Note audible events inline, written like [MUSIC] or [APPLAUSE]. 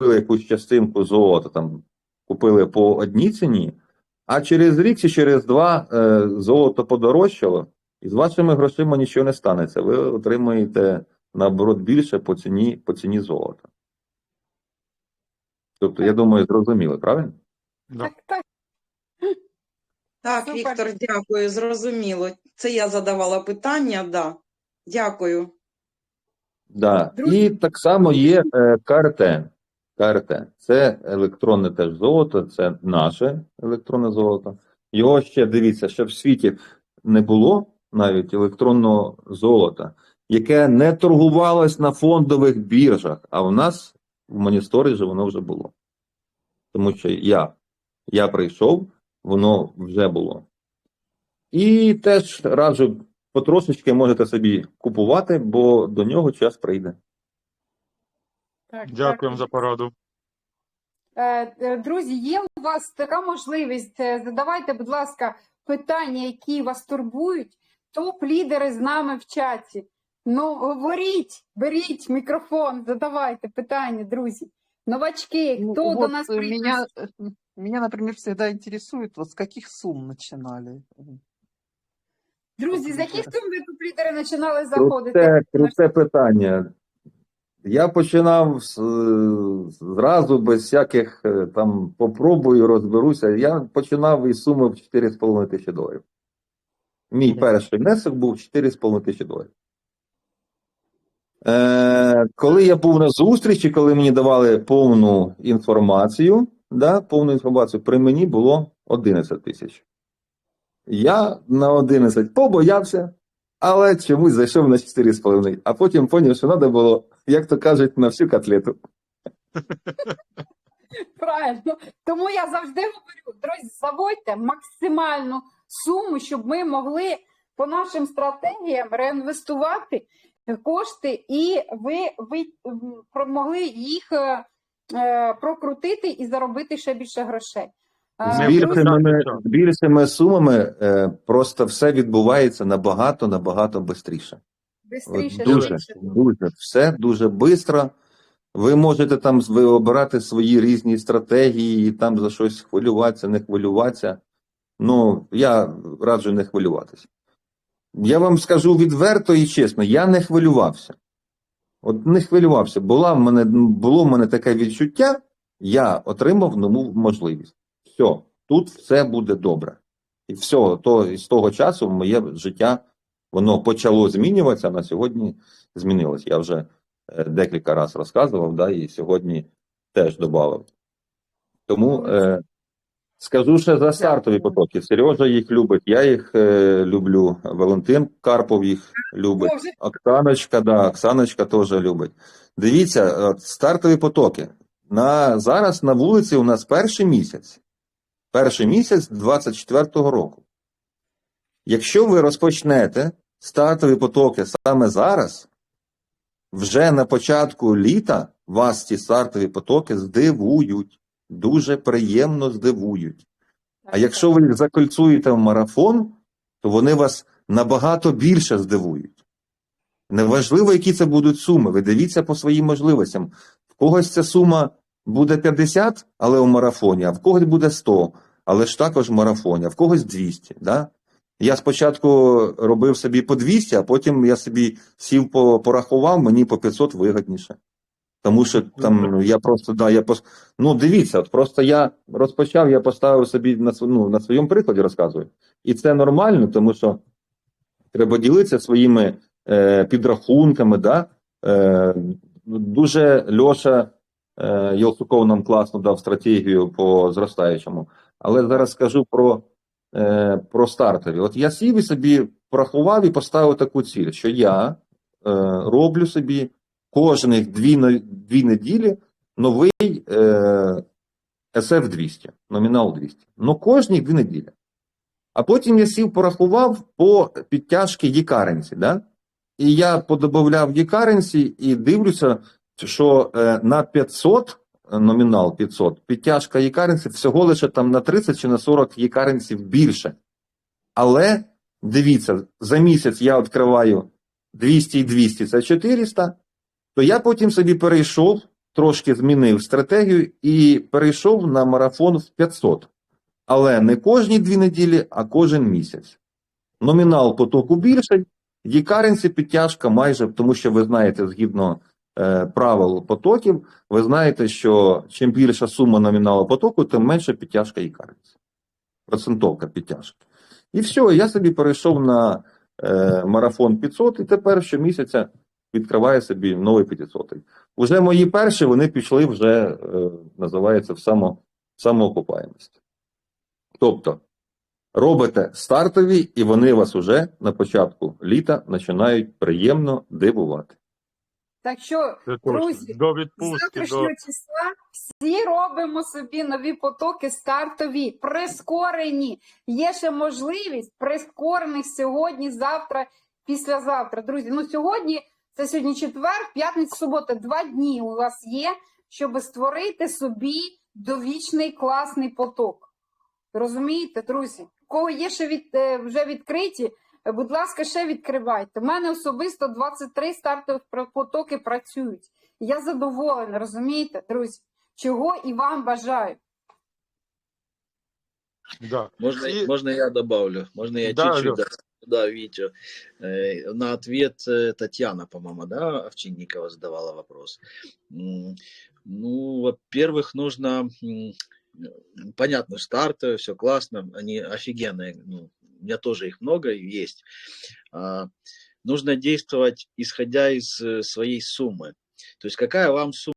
якусь частинку золота, там купили по одній ціні, а через рік чи через два е, золото подорожчало, і з вашими грошима нічого не станеться. Ви отримаєте наоборот більше по ціні, по ціні золота. Тобто, я думаю, зрозуміли, правильно? Так, так. Так, Супер. Віктор, дякую, зрозуміло. Це я задавала питання, да. Дякую. Да. І так само є е, КРТ. КРТ. Це електронне теж золото, це наше електронне золото. Його ще дивіться, ще в світі не було навіть електронного золота, яке не торгувалось на фондових біржах, а в нас в моніториджі воно вже було. Тому що я, я прийшов, воно вже було. І теж раджу потрошечки можете собі купувати, бо до нього час прийде. Так, Дякуємо за пораду. Е, е, Друзі, є у вас така можливість. е, Задавайте, будь ласка, питання, які вас турбують. Топ-лідери з нами в чаті. Ну, говоріть, беріть мікрофон, задавайте питання, друзі. Новачки, Ну, хто до вот, нас э, прийде? меня, э, меня, например, всегда интересует, вот с каких сумм начинали? Друзі, з яких сум ви топ-лідери починали заходити? Круте, круте питання. Я починав е, зразу без всяких е, там попробую, розберуся. Я починав із суми в 4,5 тисячі доларів. Мій перший внесок був 4,5 тисячі доларів. Е, коли я був на зустрічі, коли мені давали повну інформацію, да, повну інформацію, при мені було 11 тисяч. Я на 11 побоявся, але чомусь зайшов на 4,5, а потім поняв, що треба було, як то кажуть, на всю котлету. [LAUGHS] Правильно. Тому я завжди говорю, друзі, заводьте максимальну суму, щоб ми могли по нашим стратегіям реінвестувати кошти, і ви, ви могли їх е, е, прокрутити і заробити ще більше грошей. З більшими, з більшими сумами е, просто все відбувається набагато, набагато швидше. бистріше, Дуже, дуже, все дуже швидко. Ви можете там обирати свої різні стратегії, і там за щось хвилюватися, не хвилюватися. Ну, я раджу не хвилюватися. Я вам скажу відверто і чесно, я не хвилювався. От не хвилювався. Була в мене, було в мене таке відчуття, я отримав нову можливість. Все, тут все буде добре. І все, то, і з того часу моє життя воно почало змінюватися, а на сьогодні змінилось. Я вже е, декілька разів розказував, да, і сьогодні теж додав. Тому е, скажу ще за стартові потоки. Сережа їх любить, я їх е, люблю. Валентин Карпов їх любить. Оксаночка, да, Оксаночка теж любить. Дивіться, стартові потоки. На, зараз на вулиці у нас перший місяць. Перший місяць 24-го року. Якщо ви розпочнете стартові потоки саме зараз, вже на початку літа вас ці стартові потоки здивують. Дуже приємно здивують. А якщо ви їх закольцуєте в марафон, то вони вас набагато більше здивують. Неважливо, які це будуть суми. Ви дивіться по своїм можливостям. В когось ця сума буде 50, але у марафоні, а в когось буде 100, але ж також а в когось 200. Да? Я спочатку робив собі по 200, а потім я собі сів по, порахував, мені по 500 вигідніше. Тому що там ну, я просто да, я пос... ну дивіться, от просто я розпочав, я поставив собі на ну, на своєму прикладі розказую. І це нормально, тому що треба ділитися своїми е, підрахунками. Да? Е, дуже Льоша е, Йосуков нам класно дав стратегію по зростаючому. Але зараз скажу про, е, про стартові. От я сів і собі порахував і поставив таку ціль, що я е, роблю собі кожних дві, дві неділі новий е, SF 200, номінал 200. Ну, кожні дві неділі. А потім я сів порахував по підтяжки Є-каренсі, да? І я подобавляв Є-каренсі і дивлюся, що е, на 500, е, номінал 500, підтяжка Є-каренсі всього лише там на 30 чи на 40 Є-каренсів більше. Але дивіться, за місяць я відкриваю 200 і 200 це 400, то я потім собі перейшов трошки змінив стратегію і перейшов на марафон в 500. Але не кожні дві неділі, а кожен місяць. Номінал потоку більший, Є-каренці підтяжка майже, тому що ви знаєте, згідно правил потоків, ви знаєте, що чим більша сума номіналу потоку, тим менше підтяжка Є-каренці. Процентовка підтяжки. І все, я собі перейшов на е, марафон 500, і тепер щомісяця відкриваю собі новий 500. Уже мої перші вони пішли вже, е, називається, в само, самоокупаємості. Тобто, робите стартові, і вони вас уже на початку літа починають приємно дивувати. Так що, друзі, До з відпустки, завтрашнього до числа всі робимо собі нові потоки стартові, прискорені. Є ще можливість прискорених сьогодні, завтра, післязавтра. Друзі, ну сьогодні це сьогодні четвер, п'ятниця, субота. Два дні у вас є, щоб створити собі довічний класний поток. Розумієте, друзі? У Кого є ще від, е, вже відкриті, будь ласка, ще відкривайте. У мене особисто 23 стартових про- потоки працюють. Я задоволена, розумієте, друзі? Чого і вам бажаю. да. Можно, И- можно я добавлю? Можно я Да, чуть-чуть Лёш. да, да, Витю. Э, На ответ э, Татьяна, по-моему, да, Овчинникова задавала вопрос. М, Ну, во-первых, нужно м, понятно, старты, все классно, они офигенные. Ну, у меня тоже их много есть. Нужно действовать исходя из э, своей суммы. То есть какая вам сумма